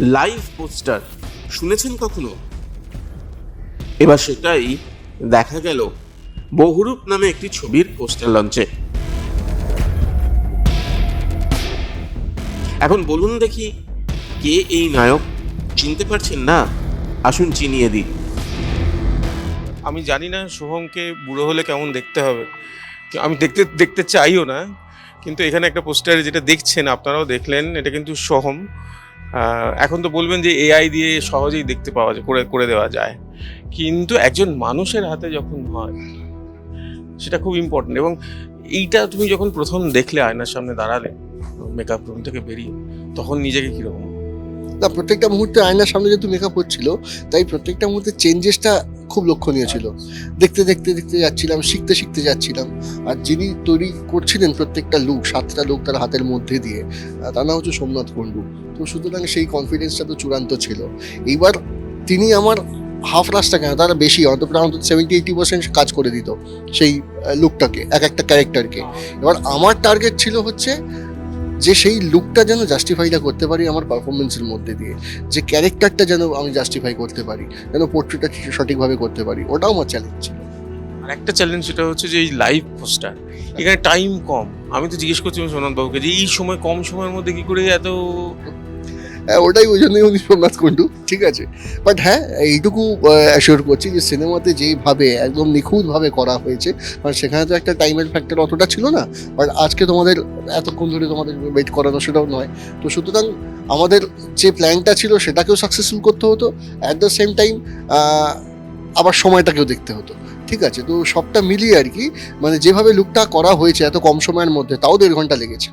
Live poster শুনেছেন কখনো? এবার সেটাই দেখা গেল বহুরূপ নামে একটি ছবির পোস্টার লঞ্চে। এখন বলুন দেখি, কে এই নায়ক? চিনতে পারছেন না? আসুন চিনিয়ে দিই। আমি জানি না সোহমকে বুড়ো হলে কেমন দেখতে হবে। আমি দেখতে দেখতে চাইও না, কিন্তু এখানে একটা পোস্টারে যেটা দেখছেন, আপনারাও দেখলেন, এটা কিন্তু সোহম। এখন তো বলবেন যে এআই দিয়ে সহজেই দেখতে পাওয়া যায়, করে করে দেওয়া যায়। কিন্তু একজন মানুষের হাতে যখন হয়, সেটা খুব ইম্পর্টেন্ট এবং এইটা তুমি যখন প্রথম দেখলে আয়নার সামনে দাঁড়ালে মেকআপ রুম থেকে বেরিয়ে, তখন নিজেকে কীরকম? না, প্রত্যেকটা মুহূর্তে আয়নার সামনে যেহেতু মেকআপ হচ্ছিল, তাই প্রত্যেকটা মুহূর্তে চেঞ্জেসটা খুব লক্ষণীয় ছিল। দেখতে দেখতে দেখতে যাচ্ছিলাম শিখতে শিখতে যাচ্ছিলাম। আর যিনি তৈরি করছিলেন প্রত্যেকটা লুক সাতটা লোক তার হাতের মধ্যে দিয়ে তার নাম হচ্ছে সোমনাথ কুণ্ডু তো সুতরাং সেই কনফিডেন্সটা তো চূড়ান্ত ছিল। এইবার তিনি আমার হাফ রাস্তা কেন তারা বেশি অন্তত অন্তত সেভেন্টি এইটি পার্সেন্ট কাজ করে দিত সেই লুকটাকে এক একটা ক্যারেক্টারকে এবার আমার টার্গেট ছিল হচ্ছে যে সেই লুকটা যেন জাস্টিফাইটা করতে পারি আমার পারফরমেন্সের মধ্যে দিয়ে, যে ক্যারেক্টারটা যেন আমি জাস্টিফাই করতে পারি, যেন পোর্ট্রেটটা সঠিকভাবে করতে পারি, ওটাও আমার চ্যালেঞ্জ ছিল। আর একটা চ্যালেঞ্জ সেটা হচ্ছে যে এই লাইভ পোস্টার এখানে টাইম কম। আমি তো জিজ্ঞেস করছি সোনাদ বাবুকে যে এই সময় কম সময়ের মধ্যে কি করে এত ওটাই ওই জন্যই উনি সোমনাথ কুণ্ডু, ঠিক আছে? বাট হ্যাঁ এইটুকু অ্যাসিওর করছি যে সিনেমাতে যেইভাবে একদম নিখুঁতভাবে করা হয়েছে কারণ সেখানে তো একটা টাইমের ফ্যাক্টর অতটা ছিল না বাট আজকে তোমাদের, এতক্ষণ ধরে তোমাদের ওয়েট করানো সেটাও নয়। তো সুতরাং আমাদের যে প্ল্যানটা ছিল সেটাকেও সাকসেসফুল করতে হতো অ্যাট দ্য সেম টাইম আবার সময়টাকেও দেখতে হতো, ঠিক আছে? তো সবটা মিলিয়ে আর কি মানে যেভাবে লুকটা করা হয়েছে এত কম সময়ের মধ্যে, তাও দেড় ঘণ্টা লেগেছে।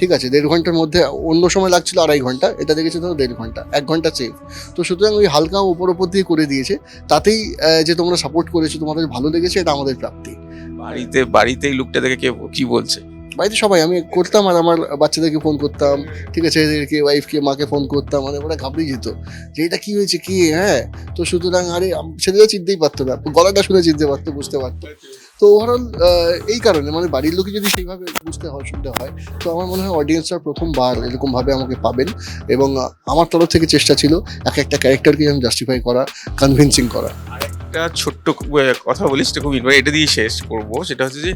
ঠিক আছে দেড় ঘণ্টার মধ্যে অন্য সময় লাগছিল আড়াই ঘণ্টা এটা দেখেছে তো? দেড় ঘণ্টা এক ঘণ্টা সেভ তো সুতরাং ওই হালকা ওপর ওপর দিয়ে করে দিয়েছে তাতেই যে তোমরা সাপোর্ট করেছ তোমাদের ভালো লেগেছে এটা আমাদের প্রাপ্তি। বাড়িতে বাড়িতে এই লুকটা দেখে কে কি বলছে? বাড়িতে সবাই আমি করতাম আর আমার বাচ্চাদেরকে ফোন করতাম ঠিক আছে এদেরকে ওয়াইফকে মাকে ফোন করতাম মানে ওরা ঘাবড়ে যেত যে এটা কি হয়েছে কি হ্যাঁ? তো সুতরাং আরে ছেলেরা চিনতেই পারতো না গলাটা শুনে চিনতে পারতো বুঝতে পারতো। তো ওভারঅল এই কারণে মানে বাড়ির লোকে যদি সেইভাবে বুঝতে অসুবিধা হয়, তো আমার মনে হয় অডিয়েন্সরা প্রথমবার এরকমভাবে আমাকে পাবেন এবং আমার তরফ থেকে চেষ্টা ছিল এক একটা ক্যারেক্টারকে আমি জাস্টিফাই করা কনভিনসিং করা। একটা ছোট্ট কথা বলি সেটা খুব ইনভাইট এটা দিয়ে শেষ করব, সেটা হচ্ছে যে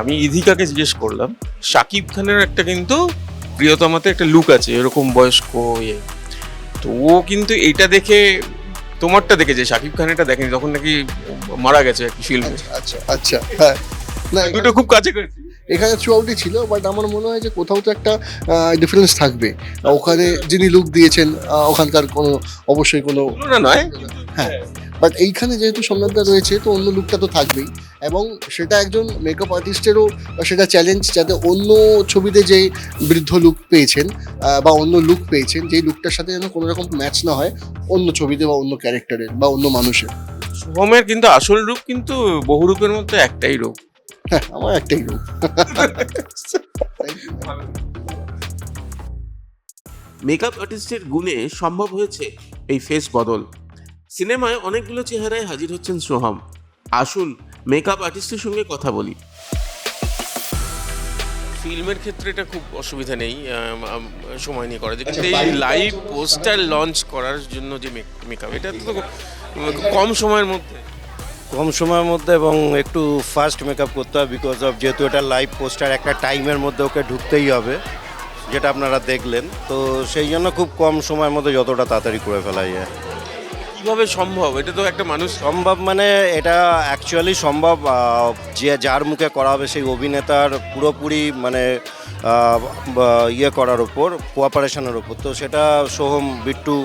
আমি ইধিকাকে জিজ্ঞেস করলাম শাকিব খানের একটা কিন্তু প্রিয়তমাতে একটা লুক আছে, এরকম বয়স্ক ইয়ে। তো ও কিন্তু এটা দেখে তোমারটা দেখেছে শাকিব খান এটা দেখেনি তখন নাকি মারা গেছে একটি ফিল্মে আচ্ছা আচ্ছা হ্যাঁ। না দুটো খুব কাছে করেছি এখানে আউটই ছিল বাট আমার মনে হয় যে কোথাও তো একটা ডিফারেন্স থাকবে। ওখানে যিনি লুক দিয়েছেন ওখানকার কোনো অবশ্যই কোনো নয় হ্যাঁ। বাট এইখানে যেহেতু সোমনাথদা রয়েছে তো অন্য লুকটা তো থাকবেই। এবং সেটা একজন মেকআপ আর্টিস্টেরও সেটা চ্যালেঞ্জ যাতে অন্য ছবিতে যে বৃদ্ধ লুক পেয়েছেন বা অন্য লুক পেয়েছেন যেই লুকটার সাথে যেন কোনো রকম ম্যাচ না হয় অন্য ছবিতে বা অন্য ক্যারেক্টারের বা অন্য মানুষের। শুভমের কিন্তু আসল রূপ কিন্তু বহু রূপের মধ্যে একটাই রূপ। হ্যাঁ আমার একটাই লুক মেকআপ আর্টিস্টের গুণে সম্ভব হয়েছে এই ফেস বদল। সিনেমায় অনেকগুলো চেহারায় হাজির হচ্ছেন সোহাম। আসুন মেকআপ আর্টিস্টের সঙ্গে কথা বলি। ফিল্মের ক্ষেত্রে এটা খুব অসুবিধা নেই সময় নিয়ে করা যায়। কিন্তু এই লাইভ পোস্টার লঞ্চ করার জন্য যে মেকআপ এটা তো কম সময়ের মধ্যে। কম সময়ের মধ্যে এবং একটু ফাস্ট মেকআপ করতে হবে বিকজ অফ যেহেতু এটা লাইভ পোস্টার একটা টাইমের মধ্যে ওকে ঢুকতেই হবে যেটা আপনারা দেখলেন। তো সেই জন্য খুব কম সময়ের মধ্যে যতটা তাড়াতাড়ি করে ফেলা যায়। কীভাবে সম্ভব? এটা তো একটা মানুষ সম্ভব মানে এটা অ্যাকচুয়ালি সম্ভব যে যার মুখে করা হবে সেই অভিনেতার পুরোপুরি মানে ইয়ে করার ওপর কোঅপারেশনের ওপর তো সেটা সোহম, বিট্টু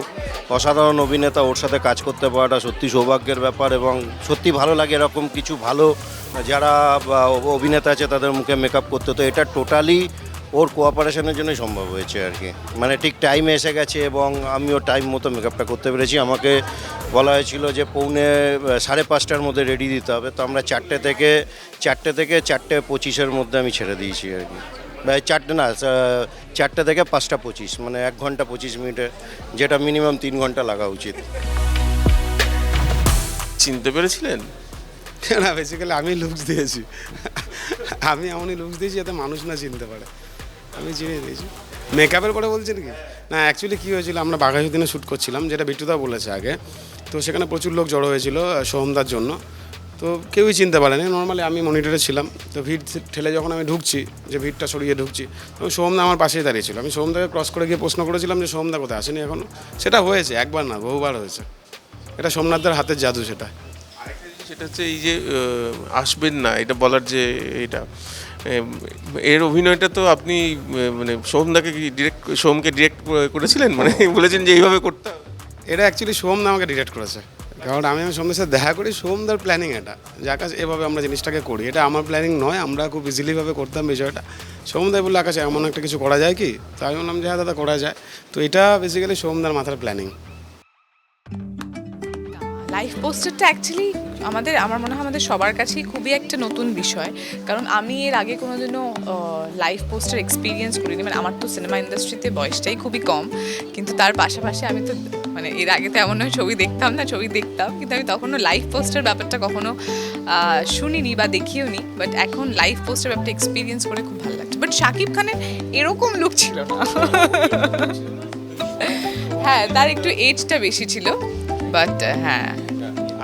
অসাধারণ অভিনেতা, ওর সাথে কাজ করতে পারাটা সত্যি সৌভাগ্যের ব্যাপার এবং সত্যি ভালো লাগে এরকম কিছু ভালো, যারা অভিনেতা আছে তাদের মুখে মেকআপ করতে। তো এটা টোটালি ওর কোঅপারেশনের জন্যই সম্ভব হয়েছে আর কি। মানে ঠিক টাইমে এসে গেছে এবং আমিও টাইম মতো মেকআপটা করতে পেরেছি। আমাকে বলা হয়েছিল যে পৌনে সাড়ে পাঁচটার মধ্যে রেডি দিতে হবে। তো আমরা চারটে থেকে চারটে থেকে চারটে পঁচিশের মধ্যে আমি ছেড়ে দিয়েছি আর কি। চারটে না চারটে থেকে পাঁচটা পঁচিশ মানে এক ঘণ্টা পঁচিশ মিনিটে যেটা মিনিমাম তিন ঘণ্টা লাগা উচিত। চিনতে পেরেছিলেন? না বেসিক্যালি আমি লুকস দিয়েছি। আমি এমনই লুকস দিয়েছি যাতে মানুষ না চিনতে পারে। আমি চিনে দিয়েছি। মেকআপের করে বলছেন কি? না অ্যাকচুয়ালি কী হয়েছিল, আমরা বাঘাযতীনে শ্যুট করছিলাম, যেটা বিট্টুদা বলেছে আগে। তো সেখানে প্রচুর লোক জড়ো হয়েছিল সোহমদার জন্য। তো কেউই চিনতে পারেনি নর্মালি আমি মনিটরে ছিলাম। তো ভিড় ঠেলে যখন আমি ঢুকছি, যে ভিড়টা সরিয়ে ঢুকছি, তখন সোহমদা আমার পাশেই দাঁড়িয়ে ছিল। আমি সোহমদাকে ক্রস করে গিয়ে প্রশ্ন করেছিলাম যে, সোহমদা কোথায়? আসেনি এখনও সেটা হয়েছে, একবার না, বহুবার হয়েছে। এটা সোমনাথদের হাতের জাদু সেটা। সেটা হচ্ছে এই যে আসবেন না, এটা বলার যে এটা এর অভিনয়টা তো আপনি মানে সোমদাকে ডিরেক্ট সোমকে ডিরেক্ট করেছিলেন? মানে বলেছেন যে এইভাবে করতে এটা অ্যাকচুয়ালি সোমদা আমাকে ডিরেক্ট করেছে। কারণ আমি আমার সোমদের সাথে দেখা করি সোমদার প্ল্যানিং এটা। যে আকাশ এভাবে আমরা জিনিসটাকে করি। এটা আমার প্ল্যানিং নয়, আমরা খুব ইজিলিভাবে করতাম বিষয়টা। সোমদাই বলল, আকাশে এমন একটা কিছু করা যায় কি? তো আমি বললাম যে হ্যাঁ দাদা, করা যায়। তো এটা বেসিক্যালি সোমদার মাথার প্ল্যানিং লাইফ পোস্টারটা অ্যাকচুয়ালি আমাদের, আমার মনে হয় আমাদের সবার কাছেই খুবই একটা নতুন বিষয়। কারণ আমি এর আগে কোনো দিনও লাইভ পোস্টার এক্সপিরিয়েন্স করিনি। মানে আমার তো সিনেমা ইন্ডাস্ট্রিতে বয়সটাই খুবই কম। কিন্তু তার পাশাপাশি আমি তো মানে এর আগে তো এমন নয়, ছবি দেখতাম না, ছবি দেখতাম। কিন্তু আমি তখনও লাইভ পোস্টার ব্যাপারটা কখনো শুনিনি বা দেখিও নি বাট এখন লাইভ পোস্টার ব্যাপারটা এক্সপিরিয়েন্স করে খুব ভালো লাগছে। বাট শাকিব খানের এরকম লুক ছিল না। হ্যাঁ তার একটু এজটা বেশি ছিল। বাট হ্যাঁ।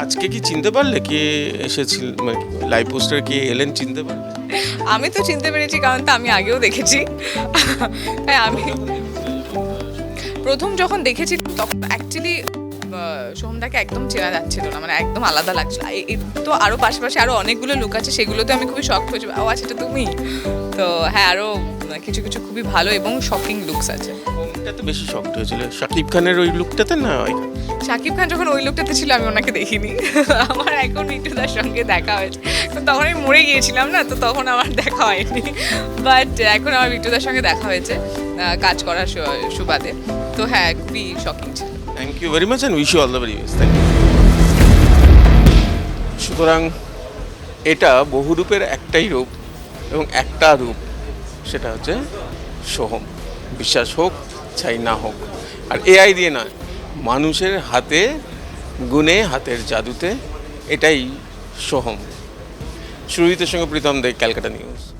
আজকে কি চিনতে পারলে কে এসেছিল মানে লাইভ পোস্টার কে এলেন চিনতে পারলে? আমি তো চিনতে পেরেছি কারণ তো আমি আগেও দেখেছি। হ্যাঁ আমি প্রথম যখন দেখেছি তখন অ্যাকচুয়ালি সোমদাকে একদম চেনা যাচ্ছিল না মানে একদম আলাদা লাগছিল। এর তো আরও পাশাপাশি আরও অনেকগুলো লুক আছে সেগুলোতে আমি খুবই শখ হয়েছি ও আচ্ছা এটা তুমি? তো হ্যাঁ আরও কিছু কিছু খুবই ভালো এবং শকিং লুকস আছে। কোনটাতে বেশি শক্ত হয়েছিল। শাকিব খানের ওই লুকটাতে না শাকিব খান যখন ওই লোকটাতে ছিল আমি ওনাকে দেখিনি। আমার এখন মিঠুদার সঙ্গে দেখা হয়েছে। তখন আমি মরে গিয়েছিলাম না তো তখন আমার দেখা হয়নি। বাট এখন আমার মিঠুদার সঙ্গে দেখা হয়েছে কাজ করার সুবাদে। তো হ্যাঁ খুবই শকিং ছিল। Thank you very much and wish you all the very best thank you সুতরাং এটা বহু রূপের একটাই রূপ এবং একটা রূপ সেটা হচ্ছে সোহম। বিশ্বাস হোক চাই না হোক। আর এআই দিয়ে নয়, মানুষের হাতে গুনে হাতের জাদুতে এটাই সোহম। সুরজিতের সঙ্গে প্রীতম দে, ক্যালকাটা নিউজ।